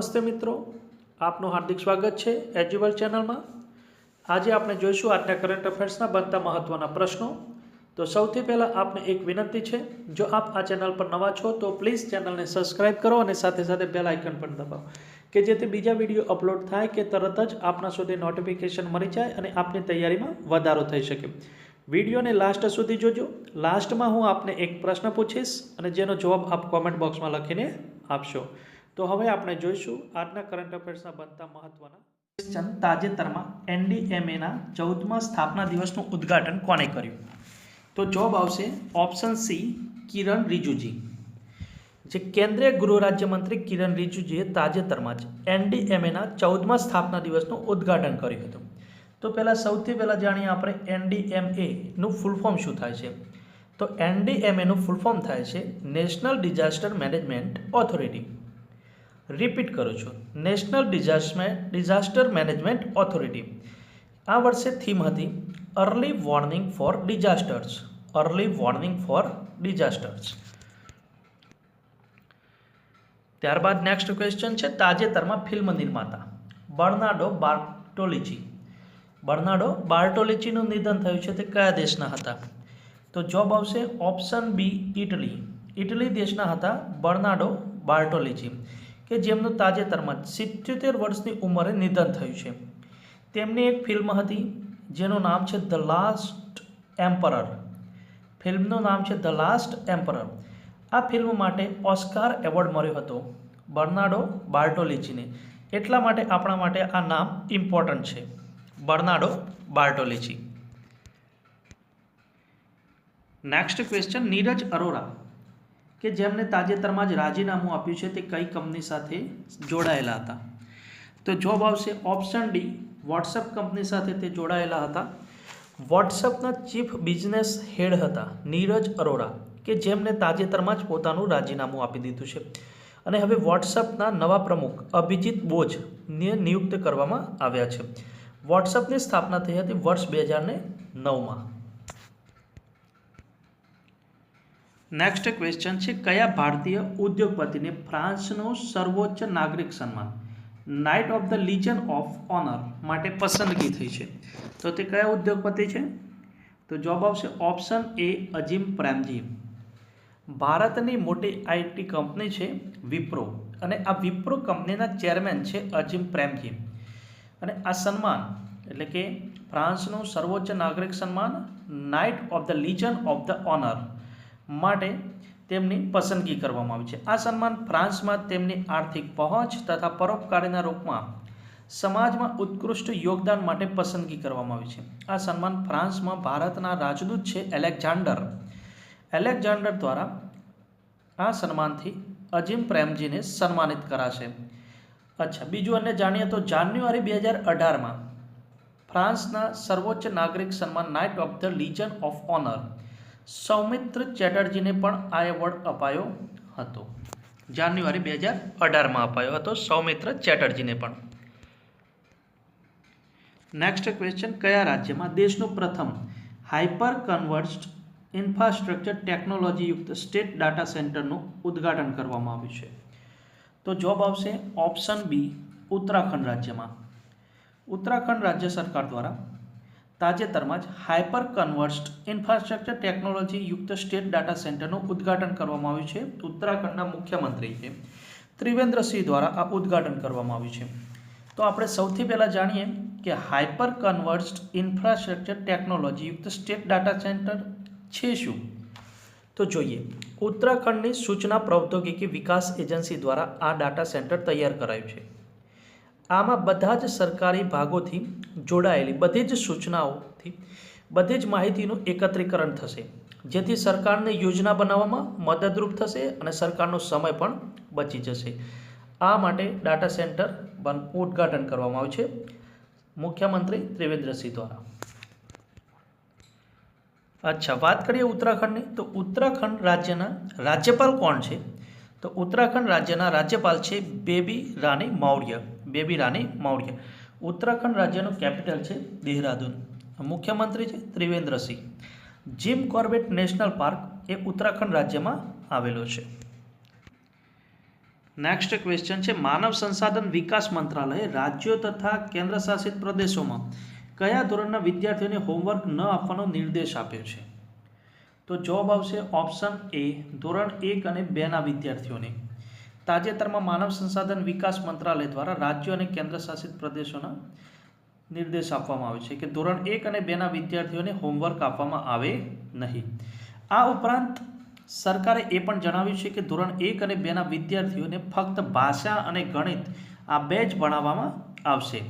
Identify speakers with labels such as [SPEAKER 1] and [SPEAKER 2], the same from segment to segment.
[SPEAKER 1] નમસ્તે મિત્રો, આપનું હાર્દિક સ્વાગત છે એજ્યુઅલ ચેનલમાં. આજે આપણે જોઈશું આજના કરંટ અફેર્સના બનતા મહત્ત્વના પ્રશ્નો. તો સૌથી પહેલાં આપને એક વિનંતી છે, જો આપ આ ચેનલ પર નવા છો, તો પ્લીઝ ચેનલને સબસ્ક્રાઇબ કરો અને સાથે સાથે બેલ આઇકન પણ દબાવો, કે જેથી બીજા વીડિયો અપલોડ થાય કે તરત જ આપના સુધી નોટિફિકેશન મળી જાય અને આપની તૈયારીમાં વધારો થઈ શકે. વિડીયોને લાસ્ટ સુધી જોજો. લાસ્ટમાં હું આપને એક પ્રશ્ન પૂછીશ અને જેનો જવાબ આપ કોમેન્ટ બોક્સમાં લખીને આપશો. તો હવે આપણે જોઈશું આજના કરંટ અફેર્સના બનતા મહત્વના. ક્વેશ્ચન તાજેતરમાં એનડીએમએના ચૌદમાં સ્થાપના દિવસનું ઉદ્ઘાટન કોણે કર્યું? તો જવાબ આવશે ઓપ્શન સી કિરણ રિજુજી. જે કેન્દ્રીય ગૃહ રાજ્યમંત્રી કિરણ રિજુજીએ તાજેતરમાં જ એનડીએમએના ચૌદમાં સ્થાપના દિવસનું ઉદ્ઘાટન કર્યું હતું. તો પહેલાં સૌથી પહેલાં જાણીએ આપણે એનડીએમએનું ફૂલ ફોર્મ શું થાય છે? તો એનડીએમએનું ફૂલ ફોર્મ થાય છે national disaster management authority repeat કરું છું. National disaster disaster management authority. આ વર્ષે થીમ હતી early warning for disasters. Early warning for disasters. ત્યારબાદ નેક્સ્ટ ક્વેશ્ચન છે તાજેતરમાં ફિલ્મ નિર્માતા. બર્નાડો બાર્ટોલિચી. બર્નાડો બાર્ટોલિચીનું નિધન થયું છે તે કયા દેશના હતા? તો જોબ આવશે ઓપ્શન બી ઇટલી ઇટલી દેશના હતા બર્નાડો બાર્ટોલિચી. કે જેમનું તાજેતરમાં સિત્યોતેર વર્ષની ઉંમરે નિધન થયું છે. તેમની એક ફિલ્મ હતી, જેનું નામ છે ધ લાસ્ટ એમ્પરર. ફિલ્મનું નામ છે ધ લાસ્ટ એમ્પરર. આ ફિલ્મ માટે ઓસ્કાર એવોર્ડ મળ્યો હતો બર્નાડો બાર્ટોલિચીને. એટલા માટે આપણા માટે આ નામ ઇમ્પોર્ટન્ટ છે. Bernardo Bertolucci. Next question Neeraj Arora. કે જેમને તાજેતરમાં જ રાજીનામું આપ્યું છે તે કઈ કંપની સાથે જોડાયેલા હતા? તો જોબ આવશે ઓપ્શન ડી વોટ્સઅપ કંપની સાથે તે જોડાયેલા હતા. વોટ્સઅપના ચીફ બિઝનેસ હેડ હતા નીરજ અરોરા, કે જેમને તાજેતરમાં જ પોતાનું રાજીનામું આપી દીધું છે. અને હવે વોટ્સઅપના નવા પ્રમુખ અભિજીત બોઝને નિયુક્ત કરવામાં આવ્યા છે. વોટ્સઅપની સ્થાપના થઈ હતી વર્ષ બે હજારને નવમાં. નેક્સ્ટ ક્વેશ્ચન છે, કયા ભારતીય ઉદ્યોગપતિને ફ્રાન્સનું સર્વોચ્ચ નાગરિક સન્માન? Knight of the legion of honour માટે પસંદગી થઈ છે. તો તે કયા ઉદ્યોગપતિ છે? તો જવાબ આવશે ઓપ્શન એ અજીમ પ્રેમજી. ભારતની મોટી આઈટી કંપની છે, વિપ્રો. અને આ વિપ્રો કંપનીના ચેરમેન છે, અજીમ પ્રેમજી. અને આ સન્માન, એટલે કે ફ્રાન્સનું સર્વોચ્ચ નાગરિક સન્માન knight of the legion of the honour માટે તેમની પસંદગી કરવામાં આવી છે. આ સન્માન ફ્રાન્સમાં તેમની આર્થિક પહોંચ તથા પરોપકારીના રૂપમાં સમાજમાં ઉત્કૃષ્ટ યોગદાન માટે પસંદગી કરવામાં આવી છે. આ સન્માન ફ્રાન્સમાં ભારતના રાજદૂત છે એલેક્ઝાન્ડર. એલેક્ઝાન્ડર દ્વારા આ સન્માનથી અજીમ પ્રેમજીને સન્માનિત કરાશે. અચ્છા, બીજું અને જાણીએ તો જાન્યુઆરી બે હજાર અઢારમાં ફ્રાન્સના સર્વોચ્ચ નાગરિક સન્માન knight of the legion of honour Soumitra ચેટર્જીને પણ આ એવોર્ડ અપાયો હતો. જાન્યુઆરી બે હજાર અઢારમાં અપાયો હતો સૌમિત્ર ચેટર્જીને પણ. નેક્સ્ટ ક્વેશ્ચન કયા રાજ્યમાં દેશનું પ્રથમ હાઇપર કન્વર્સ્ડ ઇન્ફ્રાસ્ટ્રક્ચર ટેકનોલોજીયુક્ત સ્ટેટ ડાટા સેન્ટરનું ઉદ્ઘાટન કરવામાં આવ્યું છે? તો જોબ આવશે ઓપ્શન બી ઉત્તરાખંડ રાજ્યમાં. ઉત્તરાખંડ રાજ્ય સરકાર દ્વારા તાજેતરમાં જ હાઇપર કન્વર્સ્ડ ઇન્ફ્રાસ્ટ્રક્ચર ટેકનોલોજી યુક્ત સ્ટેટ ડાટા સેન્ટરનું ઉદ્ઘાટન કરવામાં આવ્યું છે. ઉત્તરાખંડના મુખ્યમંત્રી છે. ત્રિવેન્દ્રસિંહ દ્વારા આ ઉદ્ઘાટન કરવામાં આવ્યું છે. તો આપણે સૌથી પહેલાં જાણીએ કે હાઇપર કન્વર્સ્ડ ઇન્ફ્રાસ્ટ્રક્ચર ટેકનોલોજી યુક્ત સ્ટેટ ડાટા સેન્ટર છે શું? તો જોઈએ, ઉત્તરાખંડની સૂચના પ્રૌદ્યોગિકી વિકાસ એજન્સી દ્વારા આ ડાટા સેન્ટર તૈયાર કરાયું છે. આમાં બધા જ સરકારી ભાગોથી જોડાયેલી બધી જ સૂચનાઓથી બધી જ માહિતીનું એકત્રીકરણ થશે. જેથી સરકારને યોજના બનાવવામાં મદદરૂપ થશે અને સરકારનો સમય પણ બચી જશે. આ માટે ડાટા સેન્ટર ઉદ્ઘાટન કરવામાં આવ્યું છે. મુખ્યમંત્રી ત્રિવેન્દ્રસિંહ દ્વારા. અચ્છા, વાત કરીએ ઉત્તરાખંડની. તો ઉત્તરાખંડ રાજ્યના રાજ્યપાલ કોણ છે? તો ઉત્તરાખંડ રાજ્યના રાજ્યપાલ છે બેબી રાની મૌર્ય. બેબી રાની મૌર્ય. ઉત્તરાખંડ રાજ્યનું કેપિટલ છે દેહરાદૂન. મુખ્યમંત્રી છે Trivendra Singh Jim Corbett national park એ ઉત્તરાખંડ રાજ્યમાં આવેલો છે. નેક્સ્ટ ક્વેશ્ચન છે, માનવ સંસાધન વિકાસ મંત્રાલયે રાજ્યો તથા કેન્દ્રશાસિત પ્રદેશોમાં કયા ધોરણના વિદ્યાર્થીઓને હોમવર્ક ન આપવાનો નિર્દેશ આપ્યો છે? તો જવાબ આવશે ઓપ્શન એ, ધોરણ એક અને બેના વિદ્યાર્થીઓને. તાજેતરમાં માનવ સંસાધન વિકાસ મંત્રાલય દ્વારા રાજ્યો અને કેન્દ્રશાસિત પ્રદેશોના નિર્દેશ આપવામાં આવે છે કે ધોરણ એક અને બેના વિદ્યાર્થીઓને હોમવર્ક આપવામાં આવે નહીં. આ ઉપરાંત સરકારે એ પણ જણાવ્યું છે કે ધોરણ એક અને બેના વિદ્યાર્થીઓને ફક્ત ભાષા અને ગણિત આ બે જ ભણાવવામાં આવશે.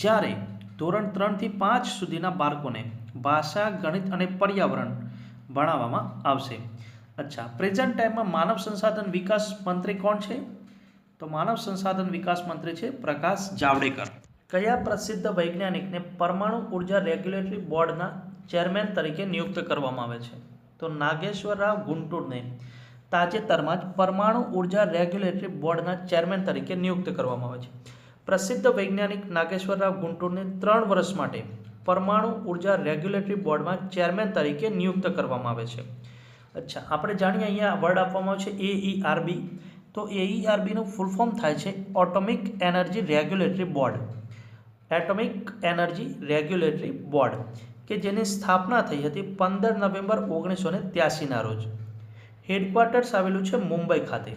[SPEAKER 1] જ્યારે ધોરણ ત્રણથી પાંચ સુધીના બાળકોને ભાષા, ગણિત અને પર્યાવરણ ભણાવવામાં આવશે. અચ્છા, પ્રેઝન્ટ ટાઈમમાં માનવ સંસાધન વિકાસ મંત્રી કોણ છે? તો માનવ સંસાધન વિકાસ મંત્રી છે પ્રકાશ જાવડેકર. કયા પ્રસિદ્ધ વૈજ્ઞાનિકને પરમાણુ ઊર્જા રેગ્યુલેટરી બોર્ડના ચેરમેન તરીકે નિયુક્ત કરવામાં આવે છે? તો નાગેશ્વર રાવ ગુંટુરને તાજેતરમાં જ પરમાણુ ઊર્જા રેગ્યુલેટરી બોર્ડના ચેરમેન તરીકે નિયુક્ત કરવામાં આવે છે. પ્રસિદ્ધ વૈજ્ઞાનિક નાગેશ્વર રાવ ગુંટુરને ત્રણ વર્ષ માટે પરમાણુ ઊર્જા રેગ્યુલેટરી બોર્ડમાં ચેરમેન તરીકે નિયુક્ત કરવામાં આવે છે. અચ્છા, આપણે જાણીએ અહીંયા વર્ડ આપવામાં આવે છે એ ઈઆરબી તો એ એઈઆરબીનું ફૂલ ફોર્મ થાય છે atomic energy regulatory board atomic energy regulatory board કે જેની સ્થાપના થઈ હતી પંદર નવેમ્બર ઓગણીસો ને ત્યાસીના રોજ. હેડક્વાર્ટર્સ આવેલું છે મુંબઈ ખાતે.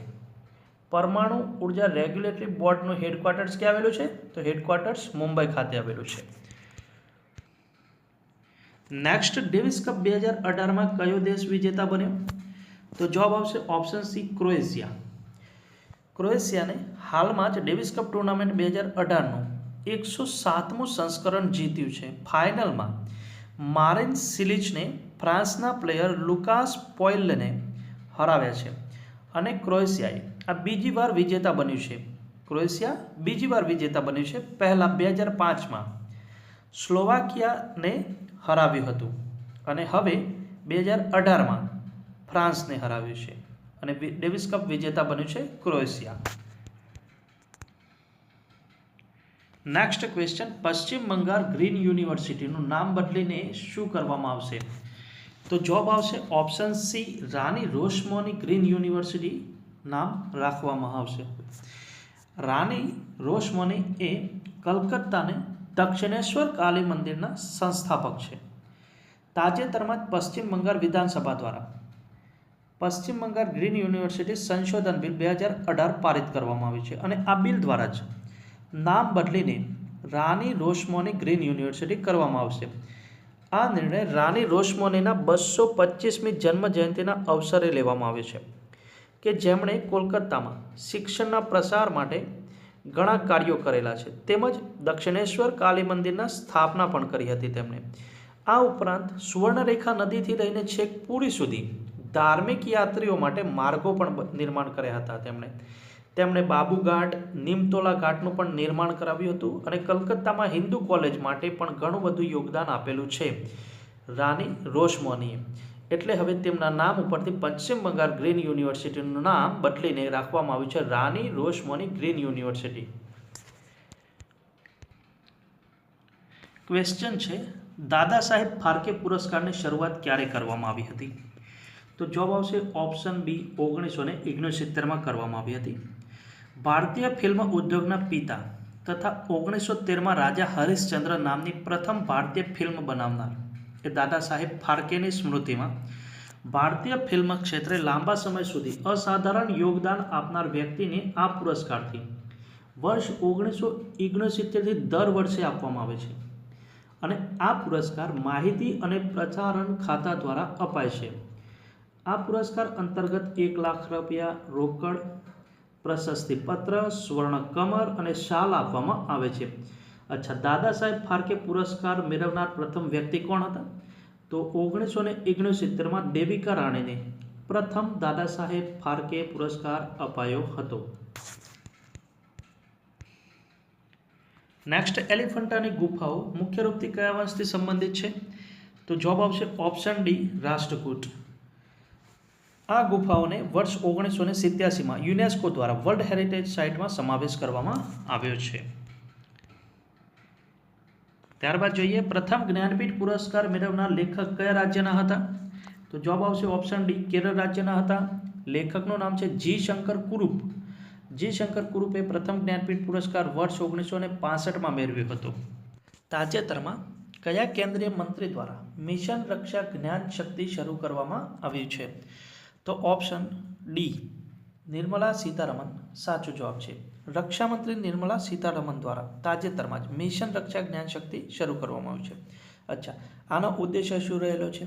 [SPEAKER 1] પરમાણુ ઊર્જા રેગ્યુલેટરી બોર્ડનું હેડક્વાર્ટર્સ ક્યાં આવેલું છે? તો હેડક્વાર્ટર્સ મુંબઈ ખાતે આવેલું છે. નેક્સ્ટ ડેવિસ કપ બે હજાર અઢારમાં કયો દેશ વિજેતા બન્યો? તો જવાબ આવશે ઓપ્શન સી ક્રોએશિયા ક્રોએશિયાને હાલમાં જ ડેવિસ કપ ટુર્નામેન્ટ બે હજાર અઢારનું એકસો સાતમું સંસ્કરણ જીત્યું છે. ફાઇનલમાં મારિન સિલિચને ફ્રાન્સના પ્લેયર લુકાસ પોઇલને હરાવ્યા છે. અને ક્રોએશિયાએ આ બીજી વાર વિજેતા બન્યું છે. ક્રોએશિયા બીજી વાર વિજેતા બન્યું છે પહેલાં બે હજાર પાંચમાં. સ્લોવાકિયાને હરાવ્યું હતું. અને હવે બે હજાર અઢારમાં ફ્રાન્સને હરાવ્યું છે અને ડેવિસ કપ વિજેતા બન્યું છે ક્રોએશિયા. નેક્સ્ટ ક્વેશ્ચન પશ્ચિમ બંગાળ ગ્રીન યુનિવર્સિટીનું નામ બદલીને શું કરવામાં આવશે? તો જવાબ આવશે option C Rani Rashmoni green university નામ રાખવામાં આવશે. રાની રોશમોની એ કલકત્તાને દક્ષિણેશ્વર કાલી મંદિરના સંસ્થાપક છે. તાજેતરમાં જ પશ્ચિમ બંગાળ વિધાનસભા દ્વારા પશ્ચિમ બંગાળ ગ્રીન યુનિવર્સિટી સંશોધન બિલ બે હજાર અઢાર પારિત કરવામાં આવ્યું છે અને આ બિલ દ્વારા જ નામ બદલીને રાની રોશમોની ગ્રીન યુનિવર્સિટી કરવામાં આવશે. આ નિર્ણય રાની રોશમોનીના બસો પચીસમી જન્મ જયંતિના અવસરે લેવામાં આવ્યો છે કે જેમણે કોલકાતામાં શિક્ષણના પ્રસાર માટે ઘણા કાર્યો કરેલા છે. તેમજ દક્ષિણેશ્વર કાલી મંદિરના સ્થાપના પણ કરી હતી તેમણે. આ ઉપરાંત સુવર્ણરેખા નદીથી લઈને છેક પુરી સુધી ધાર્મિક યાત્રીઓ માટે માર્ગો પણ નિર્માણ કર્યા હતા તેમણે. તેમણે બાબુ ઘાટ, નિમતોલા ઘાટનું પણ નિર્માણ કરાવ્યું હતું અને કલકત્તામાં હિન્દુ કોલેજ માટે પણ ઘણું બધું યોગદાન આપેલું છે. રાની રોશમોનીએ. એટલે હવે તેમના નામ ઉપરથી પશ્ચિમ બંગાળ ગ્રીન યુનિવર્સિટીનું નામ બદલીને રાખવામાં આવ્યું છે Rani Rashmoni green university. Question છે, દાદા સાહેબ ફાળકે પુરસ્કારની શરૂઆત ક્યારે કરવામાં આવી હતી? તો જવાબ આવશે ઓપ્શન બી ઓગણીસો ને ઓગણસિત્તેરમાં કરવામાં આવી હતી. ભારતીય ફિલ્મ ઉદ્યોગના પિતા તથા ઓગણીસો તેરમાં રાજા હરિશ્ચંદ્ર નામની પ્રથમ ભારતીય ફિલ્મ બનાવનાર. એ દાદા સાહેબ ફાળકેની સ્મૃતિમાં, ભારતીય ફિલ્મ ક્ષેત્રે લાંબા સમય સુધી અસાધારણ યોગદાન આપનાર વ્યક્તિને આ પુરસ્કારથી વર્ષ ઓગણીસો ઓગણસિત્તેરથી દર વર્ષે આપવામાં આવે છે. અને આ પુરસ્કાર માહિતી અને પ્રસારણ ખાતા દ્વારા અપાય છે. આ પુરસ્કાર અંતર્ગત એક લાખ રૂપિયા રોકડ પ્રશસ્તિ પત્ર સ્વર્ણ કમર અને શાલ આપવામાં આવે છે. અચ્છા, દાદા સાહેબ ફાળકે પુરસ્કાર મેળવનાર પ્રથમ વ્યક્તિ કોણ હતા? તો ઓગણીસો ને ઓગણસિત્તેરમાં દેવિકા રાણીને પ્રથમ દાદા સાહેબ ફાળકે પુરસ્કાર અપાયો હતો. નેક્સ્ટ એલિફન્ટાની ગુફાઓ મુખ્ય રૂપથી કયા વંશથી સંબંધિત છે? તો જવાબ આવશે ઓપ્શન ડી, રાષ્ટ્રકૂટ. આ ગુફાઓને વર્ષ ઓગણીસો ને સિત્યાસીમાં યુનેસ્કો દ્વારા વર્લ્ડ હેરિટેજ સાઇટમાં સમાવેશ કરવામાં આવ્યો છે. ત્યારબાદ જોઈએ, પ્રથમ જ્ઞાનપીઠ પુરસ્કાર મેળવનાર લેખક કયા રાજ્યના હતા? તો જવાબ આવશે ઓપ્શન ડી, કેરળ રાજ્યના હતા. લેખકનું નામ છે જી શંકર કુરુપ. જી શંકર કુરુપે પ્રથમ જ્ઞાનપીઠ પુરસ્કાર વર્ષ ઓગણીસો ને પાસઠમાં મેળવ્યો હતો. તાજેતરમાં કયા કેન્દ્રીય મંત્રી દ્વારા મિશન રક્ષા જ્ઞાન શક્તિ શરૂ કરવામાં આવ્યું છે? તો ઓપ્શન ડી, નિર્મલા સીતારમન સાચો જવાબ છે. રક્ષામંત્રી નિર્મલા સીતારમન દ્વારા તાજેતરમાં જ મિશન રક્ષા જ્ઞાન શક્તિ શરૂ કરવામાં આવ્યું છે. અચ્છા, આનો ઉદ્દેશ્ય શું રહેલો છે?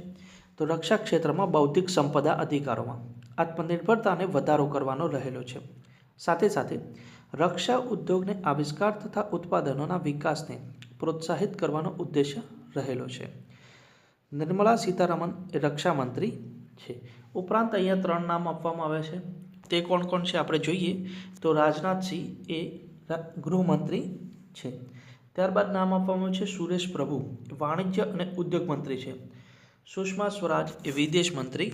[SPEAKER 1] તો રક્ષા ક્ષેત્રમાં બૌદ્ધિક સંપદા અધિકારોમાં આત્મનિર્ભરતાને વધારો કરવાનો રહેલો છે. સાથે સાથે, રક્ષા ઉદ્યોગને આવિષ્કાર તથા ઉત્પાદનોના વિકાસને પ્રોત્સાહિત કરવાનો ઉદ્દેશ્ય રહેલો છે. નિર્મલા સીતારામન એ રક્ષામંત્રી છે. ઉપરાંત અહીંયા ત્રણ નામ આપવામાં આવે છે. તે કોણ કોણ છે આપણે જોઈએ તો રાજનાથસિંહ એ ગૃહમંત્રી છે. ત્યારબાદ નામ આપવામાં છે સુરેશ પ્રભુ, વાણિજ્ય અને ઉદ્યોગ મંત્રી છે. સુષ્મા સ્વરાજ એ વિદેશ મંત્રી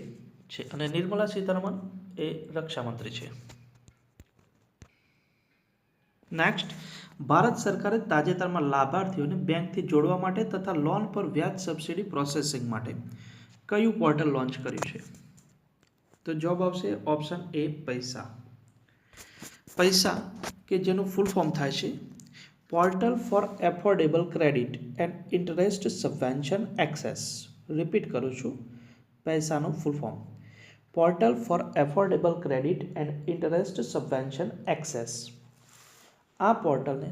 [SPEAKER 1] છે અને નિર્મલા સીતારમણ એ રક્ષામંત્રી છે. નેક્સ્ટ ભારત સરકારે તાજેતરમાં લાભાર્થીઓને બેંકથી જોડવા માટે તથા લોન પર વ્યાજ સબસિડી પ્રોસેસિંગ માટે કયું પોર્ટલ લોન્ચ કર્યું છે? તો જવાબ આવશે ઓપ્શન એ પૈસા. પૈસા કે જેનું ફૂલ ફોર્મ થાય છે portal for affordable credit and interest subvention access repeat કરું છું, પૈસાનું full form portal for affordable credit and interest subvention access આ પોર્ટલને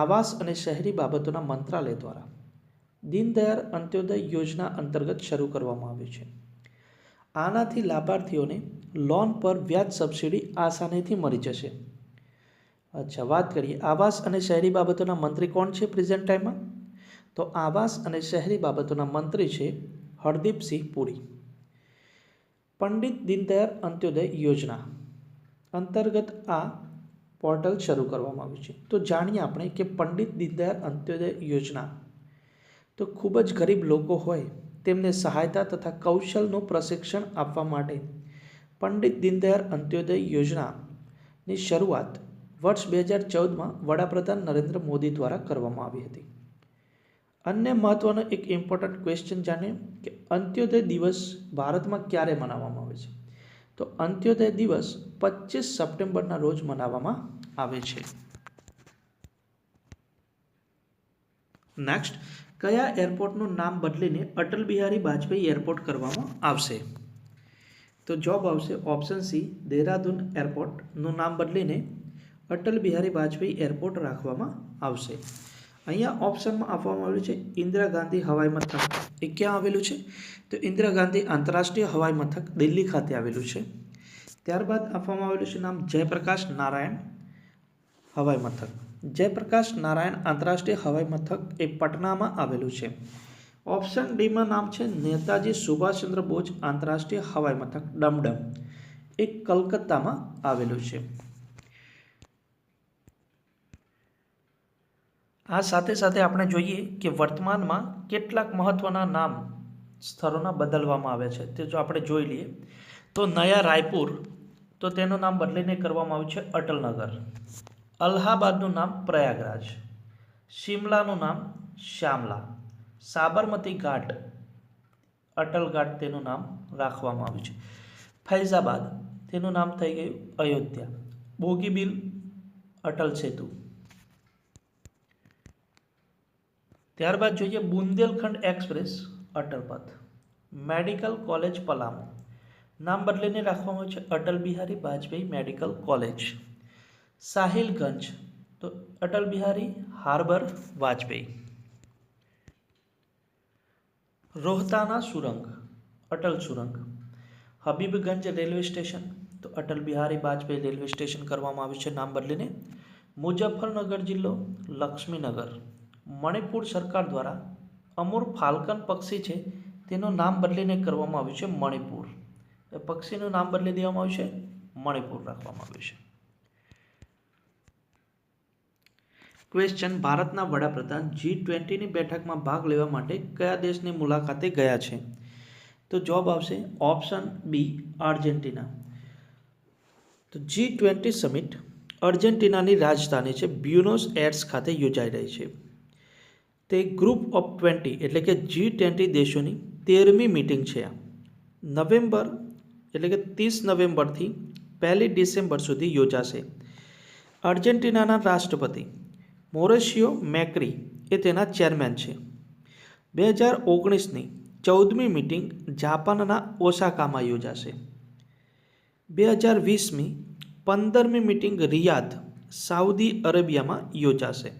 [SPEAKER 1] આવાસ અને શહેરી બાબતોના મંત્રાલય દ્વારા દીનદયાળ અંત્યોદય યોજના અંતર્ગત શરૂ કરવામાં આવ્યું છે. આનાથી લાભાર્થીઓને લોન પર વ્યાજ સબસિડી આસાનીથી મળી જશે. અચ્છા, વાત કરીએ આવાસ અને શહેરી બાબતોના મંત્રી કોણ છે પ્રેઝન્ટ ટાઈમમાં તો આવાસ અને શહેરી બાબતોના મંત્રી છે હરદીપસિંહ પુરી. પંડિત દીનદયાળ અંત્યોદય યોજના અંતર્ગત આ પોર્ટલ શરૂ કરવામાં આવ્યું છે. તો જાણીએ આપણે કે પંડિત દીનદયાળ અંત્યોદય યોજના તો ખૂબ જ ગરીબ લોકો હોય તેમને સહાયતા તથા કૌશલનું પ્રશિક્ષણ આપવા માટે પંડિત દીનદયાળ અંત્યોદય યોજનાની શરૂઆત વર્ષ બે હજાર ચૌદમાં વડાપ્રધાન નરેન્દ્ર મોદી દ્વારા કરવામાં આવી હતી. અન્ય મહત્વનો એક ઇમ્પોર્ટન્ટ ક્વેશ્ચન જાણીએ કે અંત્યોદય દિવસ ભારતમાં ક્યારે મનાવવામાં આવે છે? તો અંત્યોદય દિવસ પચીસ સપ્ટેમ્બરના રોજ મનાવવામાં આવે છે. નેક્સ્ટ કયા એરપોર્ટનું નામ બદલીને અટલ બિહારી વાજપેયી એરપોર્ટ કરવામાં આવશે? તો જવાબ આવશે ઓપ્શન સી, દેહરાદૂન એરપોર્ટનું નામ બદલીને અટલ બિહારી વાજપેયી એરપોર્ટ રાખવામાં આવશે. અહીંયા ઓપ્શનમાં આપવામાં આવ્યું છે ઇન્દિરા ગાંધી હવાઈ મથક. એ ક્યાં આવેલું છે? તો ઇન્દિરા ગાંધી આંતરરાષ્ટ્રીય હવાઈ મથક દિલ્હી ખાતે આવેલું છે. ત્યારબાદ આપવામાં આવેલું છે નામ જયપ્રકાશ નારાયણ હવાઈ મથક. જયપ્રકાશ નારાયણ આંતરરાષ્ટ્રીય હવાઈ મથક એ પટનામાં આવેલું છે. ઓપ્શન ડીમાં નામ છે નેતાજી સુભાષચંદ્ર બોઝ આંતરરાષ્ટ્રીય હવાઈ મથક, ડમડમ. એ કલકત્તામાં આવેલું છે. આ સાથે સાથે આપણે જોઈએ કે વર્તમાનમાં કેટલાક મહત્ત્વના નામ સ્થળોના બદલવામાં આવ્યા છે. તે જો આપણે જોઈ લઈએ, તો નયા રાયપુર, તો તેનું નામ બદલીને કરવામાં આવ્યું છે અટલનગર. અલ્હાબાદનું નામ પ્રયાગરાજ, શિમલાનું નામ શ્યામલા, સાબરમતી ઘાટ, અટલ ઘાટ તેનું નામ રાખવામાં આવ્યું છે. ફૈઝાબાદ તેનું નામ થઈ ગયું અયોધ્યા. બોગીબીલ અટલ સેતુ. ત્યારબાદ જોઈએ Bundelkhand express, Atal Path. Medical college Palamu. નામ બદલીને રાખવામાં આવ્યું છે અટલ બિહારી વાજપેયી મેડિકલ કોલેજ. સાહિલગંજ, તો અટલ બિહારી હાર્બર વાજપેયી. રોહતાના સુરંગ, અટલ સુરંગ. હબીબગંજ રેલવે સ્ટેશન, તો અટલ બિહારી વાજપેયી રેલવે સ્ટેશન કરવામાં આવ્યું છે, નામ બદલીને. મુઝફ્ફરનગર જિલ્લો, લક્ષ્મીનગર. મણિપુર સરકાર દ્વારા અમૂર ફાલ્કન પક્ષી છે, તેનું નામ બદલીને કરવામાં આવ્યું છે, મણિપુર. એ પક્ષીનું નામ બદલી દેવામાં આવ્યું છે, મણિપુર રાખવામાં આવ્યું છે. ક્વેશ્ચન ભારતના વડાપ્રધાન જી ટ્વેન્ટીની બેઠકમાં ભાગ લેવા માટે કયા દેશની મુલાકાતે ગયા છે? તો જવાબ આવશે ઓપ્શન બી, આર્જેન્ટિના. તો જી ટ્વેન્ટી સમિટ અર્જેન્ટિનાની રાજધાની છે બ્યુનોસ એર્સ ખાતે યોજાઈ રહી છે. તે ગ્રુપ ઓફ ટ્વેન્ટી એટલે કે જી ટ્વેન્ટી દેશોની તેરમી મિટિંગ છે આ. નવેમ્બર એટલે કે ત્રીસ નવેમ્બરથી પહેલી ડિસેમ્બર સુધી યોજાશે. અર્જેન્ટિનાના રાષ્ટ્રપતિ મોરેશિયો મેક્રી એ તેના ચેરમેન છે. બે હજાર ઓગણીસની ચૌદમી મિટિંગ જાપાનના ઓસાકામાં યોજાશે. બે હજાર વીસમી પંદરમી મિટિંગ રિયાદ સાઉદી અરેબિયામાં યોજાશે.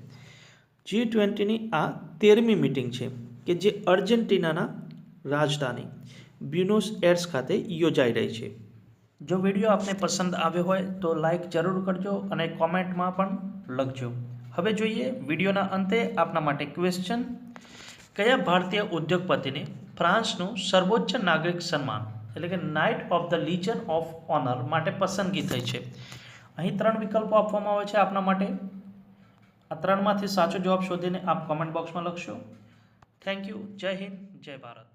[SPEAKER 1] જી ટ્વેન્ટીની આ તેરમી મિટિંગ છે કે જે અર્જેન્ટિનાના રાજધાની બ્યુનોસ એર્સ ખાતે યોજાઈ રહી છે. જો વીડિયો આપને પસંદ આવ્યો હોય તો લાઈક જરૂર કરજો અને કોમેન્ટમાં પણ લખજો. હવે જોઈએ વિડીયોના અંતે આપના માટે ક્વેશ્ચન કયા ભારતીય ઉદ્યોગપતિને ફ્રાન્સનું સર્વોચ્ચ નાગરિક સન્માન, એટલે કે knight of the legion of honour માટે પસંદગી થઈ છે? અહીં ત્રણ વિકલ્પો આપવામાં આવે છે આપના માટે. આ ત્રણમાંથી સાચો જવાબ શોધીને આપ કોમેન્ટ બોક્સમાં લખશો. થેન્ક યુ જય હિન્દ. જય ભારત.